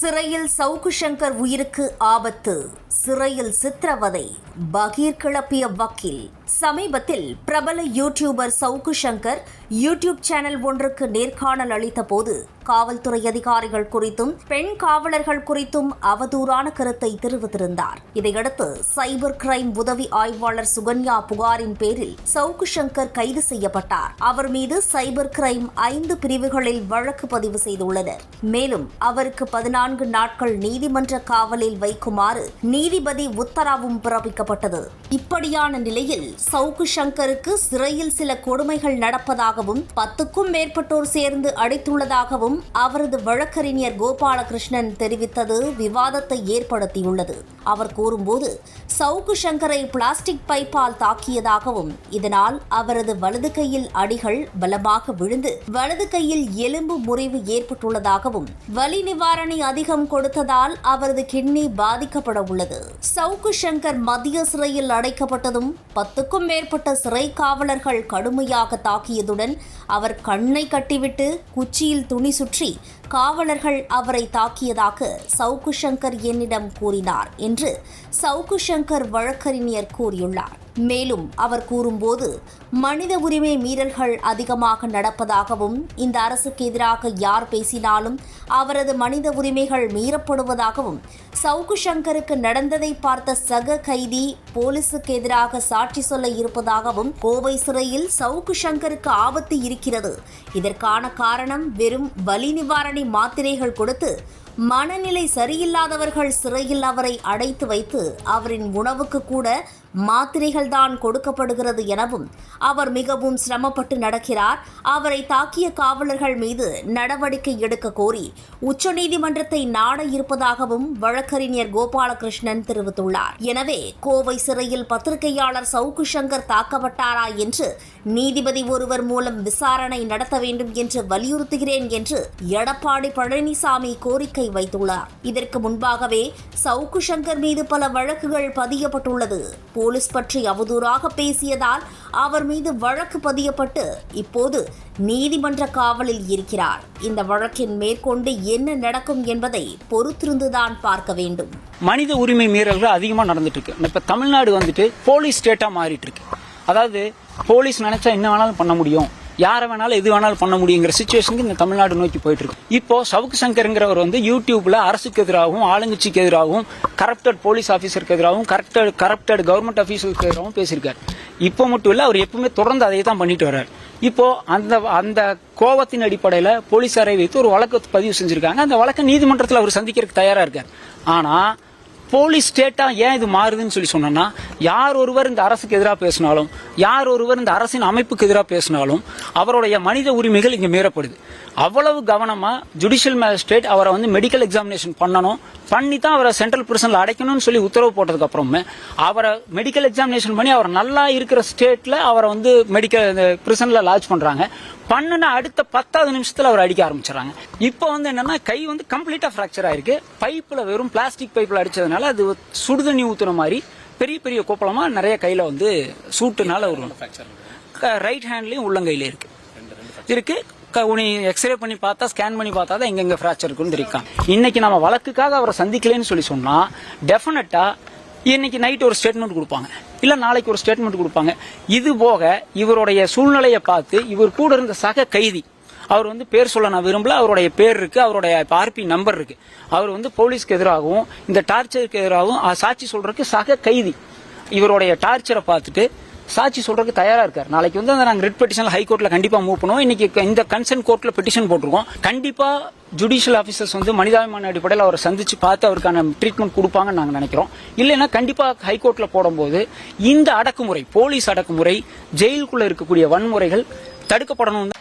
சிறையில் சவுக்கு சங்கர் உயிருக்கு ஆபத்து. சிறையில் சித்திரவதை. பகீர் கிளப்பிய வக்கீல் சமீபத்தில் பிரபல YouTuber Savukku Shankar YouTube channel ஒன்றுக்கு நேர்காணல் அளித்த போது காவல்துறை அதிகாரிகள் குறித்தும் பெண் காவலர்கள் குறித்தும் அவதூறான கருத்தை தெரிவித்திருந்தார். இதையடுத்து சைபர் கிரைம் உதவி ஆய்வாளர் சுகன்யா புகாரின் பேரில் சவுக்கு சங்கர் கைது செய்யப்பட்டார். அவர் மீது சைபர் கிரைம் ஐந்து பிரிவுகளில் வழக்கு பதிவு செய்துள்ளனர். மேலும் அவருக்கு பதினான்கு நாட்கள் நீதிமன்ற காவலில் வைக்குமாறு நீதிபதி உத்தரவும் பிறப்பிக்கப்பட்டது. இப்படியான நிலையில் சவுக்கு சங்கருக்கு சிறையில் சில கொடுமைகள் நடப்பதாகவும் பத்துக்கும் மேற்பட்டோர் சேர்ந்து அடித்துள்ளதாகவும் அவரது வழக்கறிஞர் கோபாலகிருஷ்ணன் தெரிவித்தது விவாதத்தை ஏற்படுத்தியுள்ளது. அவர் கூறும்போது சவுக்கு சங்கரை பிளாஸ்டிக் பைப்பால் தாக்கியதாகவும் இதனால் அவரது வலது கையில் அடிகள் பலமாக விழுந்து வலது கையில் எலும்பு முறிவு ஏற்பட்டுள்ளதாகவும் வலி நிவாரணி அதிகம் கொடுத்ததால் அவரது கிட்னி பாதிக்கப்பட உள்ளது சவுக்கு சங்கர் மத்திய சிறையில் அடைக்கப்பட்டதும் பத்துக்கும் மேற்பட்ட சிறை காவலர்கள் கடுமையாக தாக்கியதுடன் அவர் கண்ணை கட்டிவிட்டு குச்சியில் துணி சுற்றி காவலர்கள் அவரை தாக்கியதாக சவுக்கு சங்கர் என்னிடம் கூறினார் என்று சவுக்கு சங்கர் வழக்கறிஞர் கூறியுள்ளார். மேலும் அவர் கூறும்போது மனித உரிமை மீறல்கள் அதிகமாக நடப்பதாகவும் இந்த அரசுக்கு எதிராக யார் பேசினாலும் அவரது மனித உரிமைகள் மீறப்படுவதாகவும் சவுக்கு சங்கருக்கு நடந்ததை பார்த்த சக கைதி போலீசுக்கு எதிராக சாட்சி சொல்ல இருப்பதாகவும் கோவை சிறையில் சவுக்கு சங்கருக்கு ஆபத்து இருக்கிறது. இதற்கான காரணம் வெறும் வலி நிவாரணி மாத்திரைகள் கொடுத்து மனநிலை சரியில்லாதவர்கள் சிறையில் அவரை அடைத்து வைத்து அவரின் உணவுக்கு கூட மாத்திரைகள் தான் கொடுக்கப்படுகிறது எனவும் அவர் மிகவும் சிரமப்பட்டு நடக்கிறார். அவரை தாக்கிய காவலர்கள் மீது நடவடிக்கை எடுக்க கோரி உச்சநீதிமன்றத்தை நாட இருப்பதாகவும் வழக்கறிஞர் கோபாலகிருஷ்ணன் தெரிவித்துள்ளார். எனவே கோவை சிறையில் பத்திரிகையாளர் சவுக்கு சங்கர் தாக்கப்பட்டாரா என்று நீதிபதி ஒருவர் மூலம் விசாரணை நடத்த வேண்டும் என்று வலியுறுத்துகிறேன் என்று எடப்பாடி பழனிசாமி கோரிக்கை வைத்துள்ளார். இதற்கு முன்பாகவே சவுக்கு சங்கர் மீது பல வழக்குகள் பதியப்பட்டுள்ளது. போலீஸ் பற்றி அவதூறாக பேசியதால் அவர் மீது வழக்கு பதியப்பட்டு இப்போது நீதிமன்ற காவலில் இருக்கிறார். இந்த வழக்கின் மேற்கொண்டு என்ன நடக்கும் என்பதை பொறுத்திருந்துதான் பார்க்க வேண்டும். மனித உரிமை மீறல்கள் அதிகமாக நடந்துட்டு இருக்கு இப்போ தமிழ்நாடு வந்துட்டு போலீஸ் ஸ்டேட்டா மாறிட்டு இருக்கு அதாவது போலீஸ் நினைச்சா என்ன வேணாலும் பண்ண முடியும். யாரை வேணாலும் எது வேணாலும் பண்ண முடியுங்கிற சுச்சுவேஷனுக்கு இந்த தமிழ்நாடு நோக்கி போயிட்டு இருக்கு இப்போ சவுக்கு சங்கருங்கிறவர் வந்து யூடியூப்ல அரசுக்கு எதிராகவும் ஆளுங்கட்சிக்கு எதிராகவும் கரப்டட் போலீஸ் ஆஃபீஸருக்கு எதிராகவும் கரப்டட் கரப்டட் கவர்மெண்ட் ஆஃபீஸருக்கு எதிராகவும் பேசியிருக்காரு. இப்போ மட்டும் இல்லை அவர் எப்பவுமே தொடர்ந்து அதை தான் பண்ணிட்டு வர்றாரு. இப்போ அந்த அந்த கோவத்தின் அடிப்படையில் போலீசாரை வைத்து ஒரு வழக்கு பதிவு செஞ்சிருக்காங்க. அந்த வழக்கை நீதிமன்றத்தில் அவர் சந்திக்கிறதுக்கு தயாராக இருக்கார். ஆனால் போலீஸ் ஸ்டேட்டா ஏன் இது மாறுதுன்னு சொல்லி சொன்னா யார் ஒருவர் இந்த அரசுக்கு எதிராக பேசினாலும் யார் ஒருவர் இந்த அரசின் அமைப்புக்கு எதிராக பேசினாலும் அவருடைய மனித உரிமைகள் இங்கே மீறப்படுது. அவ்வளவு கவனமாக ஜுடிஷியல் மேஜிஸ்ட்ரேட் அவரை வந்து மெடிக்கல் எக்ஸாமினேஷன் பண்ணணும் பண்ணி தான் அவரை சென்ட்ரல் பிரிசனில் அடைக்கணும்னு சொல்லி உத்தரவு போட்டதுக்கு அப்புறமே அவரை மெடிக்கல் எக்ஸாமினேஷன் பண்ணி அவர் நல்லா இருக்கிற ஸ்டேட்டில் அவரை வந்து மெடிக்கல் பிரிசனில் லாட்ச் பண்ணுறாங்க பண்ணுன அடுத்த பத்தாவது நிமிஷத்தில் அவர் அடிக்க ஆரம்பிச்சிடறாங்க. இப்போ வந்து என்னன்னா கை வந்து கம்ப்ளீட்டாக ஃப்ராக்சர் ஆயிருக்கு. பைப்பில் வெறும் பிளாஸ்டிக் பைப்பில் அடிச்சதுனால அது சுடுதண்ணி ஊத்துன மாதிரி பெரிய பெரிய கோப்பலமா நிறைய கையில வந்து சூட்டுனால ஒரு ரைட் ஹேண்ட்லயும் உள்ளங்கையில இருக்கு. இருக்கு. உனி எக்ஸ்ரே பண்ணி பார்த்தா ஸ்கேன் பண்ணி பார்த்தா தான் எங்கெங்க ஃப்ராக்சர் இருக்குன்னு தெரியும் இன்னைக்கு நம்ம வழக்குக்காக அவரை சந்திக்கலன்னு சொல்லி சொன்னா டெஃபினட்டா இன்னைக்கு நைட் ஒரு ஸ்டேட்மெண்ட் கொடுப்பாங்க. இல்ல நாளைக்கு ஒரு ஸ்டேட்மெண்ட் கொடுப்பாங்க. இது போக இவருடைய சூழ்நிலையை பார்த்து இவர் கூட இருந்த சக கைதி அவர் வந்து பேர் சொல்ல நான் விரும்பல. அவருடைய பேர் இருக்கு அவருடைய ஆர்பி நம்பர் இருக்கு. அவர் வந்து போலீஸ்க்கு எதிராகவும் இந்த டார்ச்சருக்கு எதிராகவும் சாட்சி சொல்றதுக்கு சக கைதி. இவருடைய டார்ச்சரை பார்த்துட்டு சாட்சி சொல்றதுக்கு தயாரா இருக்காரு. நாளைக்கு வந்து நாங்கள் ரிட் பெட்டிஷன் ஹைகோர்ட்ல கண்டிப்பா மூவ் பண்ணுவோம். இன்னைக்கு இந்த கன்சர்ன் கோர்ட்ல பெட்டிஷன் போட்டிருக்கோம். கண்டிப்பா ஜுடிஷியல் ஆஃபீஸர்ஸ் வந்து மனிதாபிமான அடிப்படையில் அவரை சந்திச்சு பார்த்து அவருக்கான ட்ரீட்மெண்ட் கொடுப்பாங்கன்னு நாங்கள் நினைக்கிறோம். இல்லைன்னா கண்டிப்பா ஹைகோர்ட்ல போடும்போது இந்த அடக்குமுறை போலீஸ் அடக்குமுறை ஜெயிலுக்குள்ள இருக்கக்கூடிய வன்முறைகள் தடுக்கப்படணும்.